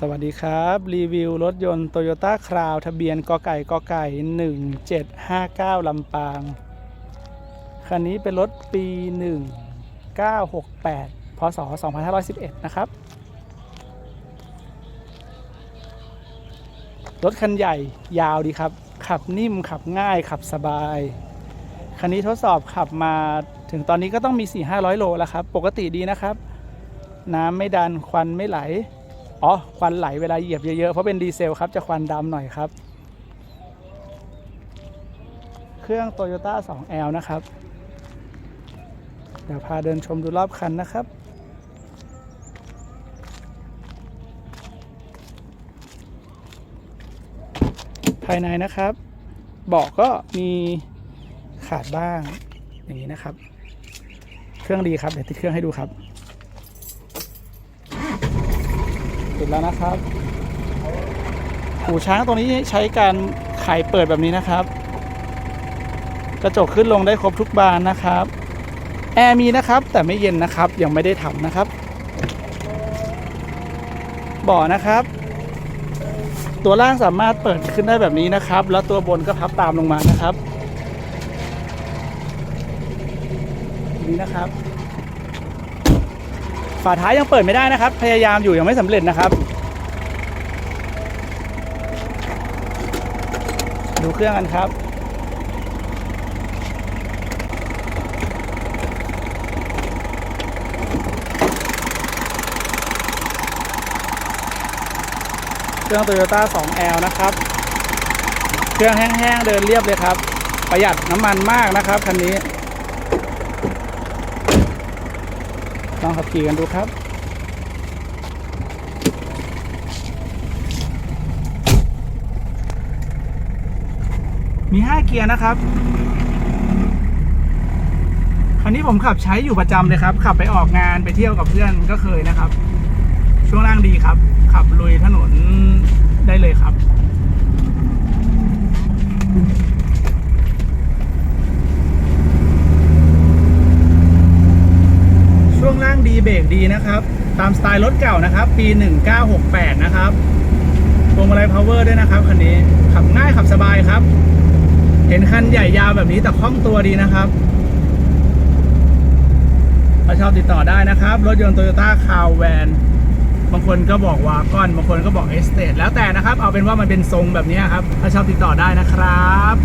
สวัสดีครับ รีวิวรถยนต์ Toyota Crown ทะเบียนกไก่กไก่ 1759 ลำปาง คันนี้เป็นรถปี 1968 พศ 2511 นะครับ รถคันใหญ่ยาวดีครับ ขับนิ่มขับง่ายขับสบาย คันนี้ทดสอบขับมาถึงตอนนี้ก็ต้องมี 4-500 โลแล้วครับ ปกติดีนะครับ น้ำไม่ดันควันไม่ไหล อ๋อ ควันไหลเวลาเหยียบเยอะๆ เพราะเป็นดีเซลครับ จะควันดำหน่อยครับ เครื่อง Toyota 2L นะครับ เดี๋ยวพาเดินชมดูรอบคันนะครับ ภายในนะครับ เบาะก็มีขาดบ้าง อย่างนี้นะครับ เครื่องดีครับ เดี๋ยวติดเครื่องให้ดูครับ ติดแล้วนะครับหูช้างตัวนี้ใช้การไขเปิดแบบนี้นะครับ กระจกขึ้นลงได้ครบทุกบานนะครับ แอร์มีนะครับ แต่ไม่เย็นนะครับ ยังไม่ได้ทำนะครับบ่อนะครับ ตัวล่างสามารถเปิดขึ้นได้แบบนี้นะครับ แล้วตัวบนก็พับตามลงมานะครับ นี่นะครับ ฝาท้ายยังเปิดไม่ได้นะครับ พยายามอยู่ยังไม่สำเร็จนะครับ ดูเครื่องกันครับเครื่อง Toyota 2L นะครับ เครื่องแห้งๆ เดินเรียบเลยครับ ประหยัดน้ำมันมากนะครับคันนี้ ลองขับขี่กันดูครับมี 5 เกียร์นะครับ คันนี้ผมขับใช้อยู่ประจำเลยครับ ขับไปออกงานไปเที่ยวกับเพื่อนก็เคยนะครับ ช่วงล่างดีครับ ขับลุยถนนได้เลยครับ ช่ วงล่างดีเบรกดีนะครับ ตามสไตล์รถเก่านะครับ ปี 1968 นะครับพวงมาลัยพาวเวอร์ด้วยนะครับคันนี้ขับง่ายขับสบายครับ เห็นคันใหญ่ยาวแบบนี้แต่คล่องตัวดีนะครับถ้าชอบติดต่อได้นะครับ รถยนต์ Toyota c a r v a n บางคนก็บอกวากอนบางคนก็บอกเอสเตแล้วแต่นะครับ เอาเป็นว่ามันเป็นทรงแบบนี้ครับ ถ้าชอบติดต่อได้นะครับ